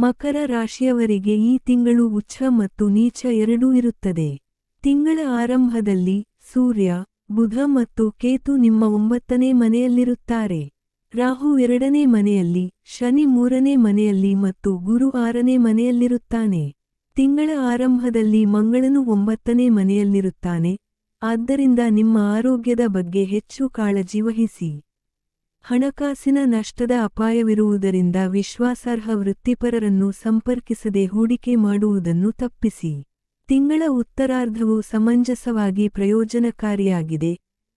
ಮಕರ ರಾಶಿಯವರಿಗೆ ಈ ತಿಂಗಳು ಉಚ್ಛ ಮತ್ತು ನೀಚ ಎರಡೂ ಇರುತ್ತದೆ. ತಿಂಗಳ ಆರಂಭದಲ್ಲಿ ಸೂರ್ಯ, ಬುಧ ಮತ್ತು ಕೇತು ನಿಮ್ಮ ಒಂಬತ್ತನೇ ಮನೆಯಲ್ಲಿರುತ್ತಾರೆ. ರಾಹು ಎರಡನೇ ಮನೆಯಲ್ಲಿ, ಶನಿ ಮೂರನೇ ಮನೆಯಲ್ಲಿ ಮತ್ತು ಗುರು ಆರನೇ ಮನೆಯಲ್ಲಿರುತ್ತಾನೆ. ತಿಂಗಳ ಆರಂಭದಲ್ಲಿ ಮಂಗಳನು ಒಂಬತ್ತನೇ ಮನೆಯಲ್ಲಿರುತ್ತಾನೆ. ಆದ್ದರಿಂದ ನಿಮ್ಮ ಆರೋಗ್ಯದ ಬಗ್ಗೆ ಹೆಚ್ಚು ಕಾಳಜಿ ವಹಿಸಿ. ಹಣಕಾಸಿನ ನಷ್ಟದ ಅಪಾಯವಿರುವುದರಿಂದ ವಿಶ್ವಾಸಾರ್ಹ ವೃತ್ತಿಪರರನ್ನು ಸಂಪರ್ಕಿಸದೆ ಹೂಡಿಕೆ ಮಾಡುವುದನ್ನು ತಪ್ಪಿಸಿ. ತಿಂಗಳ ಉತ್ತರಾರ್ಧವು ಸಮಂಜಸವಾಗಿ ಪ್ರಯೋಜನಕಾರಿಯಾಗಿದೆ.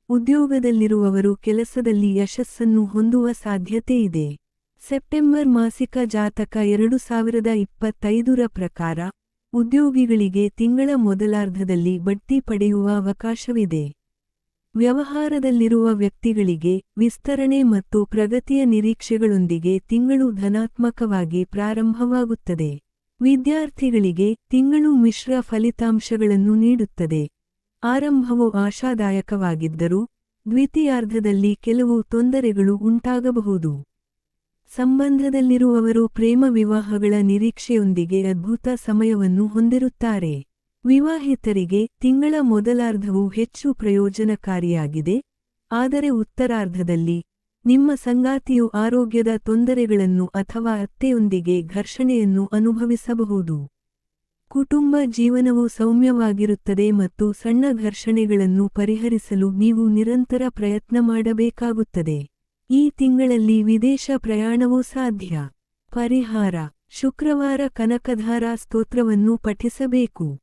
ಉದ್ಯೋಗದಲ್ಲಿರುವವರು ಕೆಲಸದಲ್ಲಿ ಯಶಸ್ಸನ್ನು ಹೊಂದುವ ಸಾಧ್ಯತೆಯಿದೆ ಸೆಪ್ಟೆಂಬರ್ ಮಾಸಿಕ ಜಾತಕ ಎರಡು ಸಾವಿರದ ಇಪ್ಪತ್ತೈದರ ಪ್ರಕಾರ, ಉದ್ಯೋಗಿಗಳಿಗೆ ತಿಂಗಳ ಮೊದಲಾರ್ಧದಲ್ಲಿ ಬಡ್ತಿ ಪಡೆಯುವ ಅವಕಾಶವಿದೆ. ವ್ಯವಹಾರದಲ್ಲಿರುವ ವ್ಯಕ್ತಿಗಳಿಗೆ ವಿಸ್ತರಣೆ ಮತ್ತು ಪ್ರಗತಿಯ ನಿರೀಕ್ಷೆಗಳೊಂದಿಗೆ ತಿಂಗಳು ಧನಾತ್ಮಕವಾಗಿ ಪ್ರಾರಂಭವಾಗುತ್ತದೆ. ವಿದ್ಯಾರ್ಥಿಗಳಿಗೆ ತಿಂಗಳು ಮಿಶ್ರ ಫಲಿತಾಂಶಗಳನ್ನು ನೀಡುತ್ತದೆ. ಆರಂಭವು ಆಶಾದಾಯಕವಾಗಿದ್ದರೂ ದ್ವಿತೀಯಾರ್ಧದಲ್ಲಿ ಕೆಲವು ತೊಂದರೆಗಳು ಉಂಟಾಗಬಹುದು. ಸಂಬಂಧದಲ್ಲಿರುವವರು ಪ್ರೇಮ ವಿವಾಹಗಳ ನಿರೀಕ್ಷೆಯೊಂದಿಗೆ ಅದ್ಭುತ ಸಮಯವನ್ನು ಹೊಂದಿರುತ್ತಾರೆ. ವಿವಾಹಿತರಿಗೆ ತಿಂಗಳ ಮೊದಲಾರ್ಧವು ಹೆಚ್ಚು ಪ್ರಯೋಜನಕಾರಿಯಾಗಿದೆ. ಆದರೆ ಉತ್ತರಾರ್ಧದಲ್ಲಿ ನಿಮ್ಮ ಸಂಗಾತಿಯು ಆರೋಗ್ಯದ ತೊಂದರೆಗಳನ್ನು ಅಥವಾ ಅತ್ತೆಯೊಂದಿಗೆ ಘರ್ಷಣೆಯನ್ನು ಅನುಭವಿಸಬಹುದು. ಕುಟುಂಬ ಜೀವನವು ಸೌಮ್ಯವಾಗಿರುತ್ತದೆ ಮತ್ತು ಸಣ್ಣ ಘರ್ಷಣೆಗಳನ್ನು ಪರಿಹರಿಸಲು ನೀವು ನಿರಂತರ ಪ್ರಯತ್ನ ಮಾಡಬೇಕಾಗುತ್ತದೆ. ಈ ತಿಂಗಳಲ್ಲಿ ವಿದೇಶ ಪ್ರಯಾಣವೂ ಸಾಧ್ಯ. ಪರಿಹಾರ. ಶುಕ್ರವಾರ ಕನಕಧಾರಾ ಸ್ತೋತ್ರವನ್ನು ಪಠಿಸಬೇಕು.